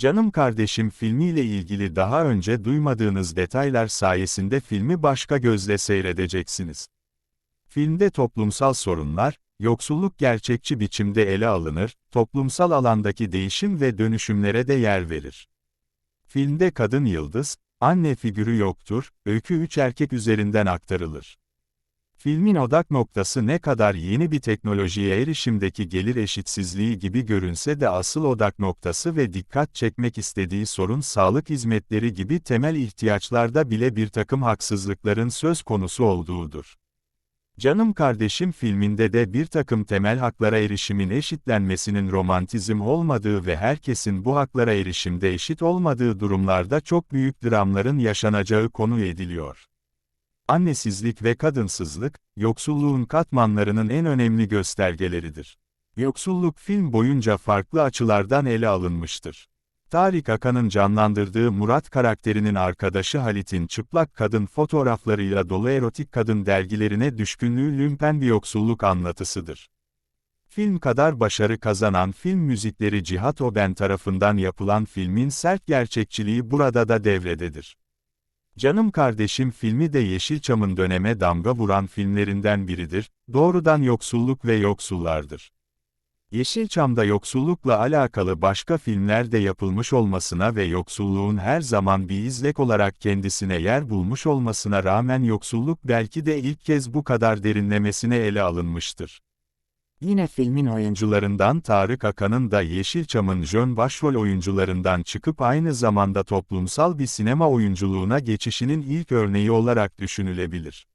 Canım Kardeşim filmiyle ilgili daha önce duymadığınız detaylar sayesinde filmi başka gözle seyredeceksiniz. Filmde toplumsal sorunlar, yoksulluk gerçekçi biçimde ele alınır, toplumsal alandaki değişim ve dönüşümlere de yer verir. Filmde kadın yıldız, anne figürü yoktur, öykü üç erkek üzerinden aktarılır. Filmin odak noktası ne kadar yeni bir teknolojiye erişimdeki gelir eşitsizliği gibi görünse de asıl odak noktası ve dikkat çekmek istediği sorun sağlık hizmetleri gibi temel ihtiyaçlarda bile bir takım haksızlıkların söz konusu olduğudur. Canım Kardeşim filminde de bir takım temel haklara erişimin eşitlenmesinin romantizm olmadığı ve herkesin bu haklara erişimde eşit olmadığı durumlarda çok büyük dramların yaşanacağı konu ediliyor. Annesizlik ve kadınsızlık, yoksulluğun katmanlarının en önemli göstergeleridir. Yoksulluk film boyunca farklı açılardan ele alınmıştır. Tarık Akan'ın canlandırdığı Murat karakterinin arkadaşı Halit'in çıplak kadın fotoğraflarıyla dolu erotik kadın dergilerine düşkünlüğü lümpen bir yoksulluk anlatısıdır. Film kadar başarı kazanan film müzikleri Cihat Oben tarafından yapılan filmin sert gerçekçiliği burada da devrededir. Canım Kardeşim filmi de Yeşilçam'ın döneme damga vuran filmlerinden biridir, doğrudan yoksulluk ve yoksullardır. Yeşilçam'da yoksullukla alakalı başka filmler de yapılmış olmasına ve yoksulluğun her zaman bir izlek olarak kendisine yer bulmuş olmasına rağmen yoksulluk belki de ilk kez bu kadar derinlemesine ele alınmıştır. Yine filmin oyuncularından Tarık Akan'ın da Yeşilçam'ın jön başrol oyuncularından çıkıp aynı zamanda toplumsal bir sinema oyunculuğuna geçişinin ilk örneği olarak düşünülebilir.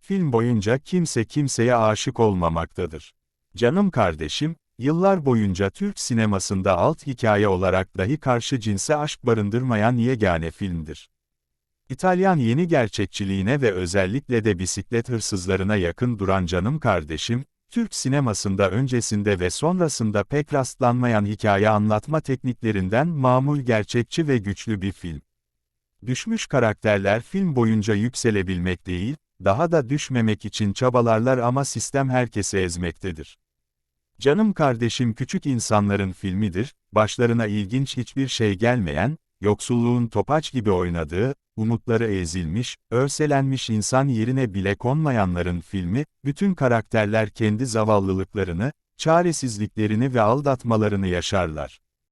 Film boyunca kimse kimseye aşık olmamaktadır. Canım kardeşim, yıllar boyunca Türk sinemasında alt hikaye olarak dahi karşı cinse aşk barındırmayan yegane filmdir. İtalyan yeni gerçekçiliğine ve özellikle de bisiklet hırsızlarına yakın duran Canım Kardeşim, Türk sinemasında öncesinde ve sonrasında pek rastlanmayan hikaye anlatma tekniklerinden mamul gerçekçi ve güçlü bir film. Düşmüş karakterler film boyunca yükselebilmek değil, daha da düşmemek için çabalarlar ama sistem herkesi ezmektedir. Canım kardeşim küçük insanların filmidir, başlarına ilginç hiçbir şey gelmeyen, yoksulluğun topaç gibi oynadığı, umutları ezilmiş, örselenmiş insan yerine bile konmayanların filmi, bütün karakterler kendi zavallılıklarını, çaresizliklerini ve aldatmalarını yaşarlar.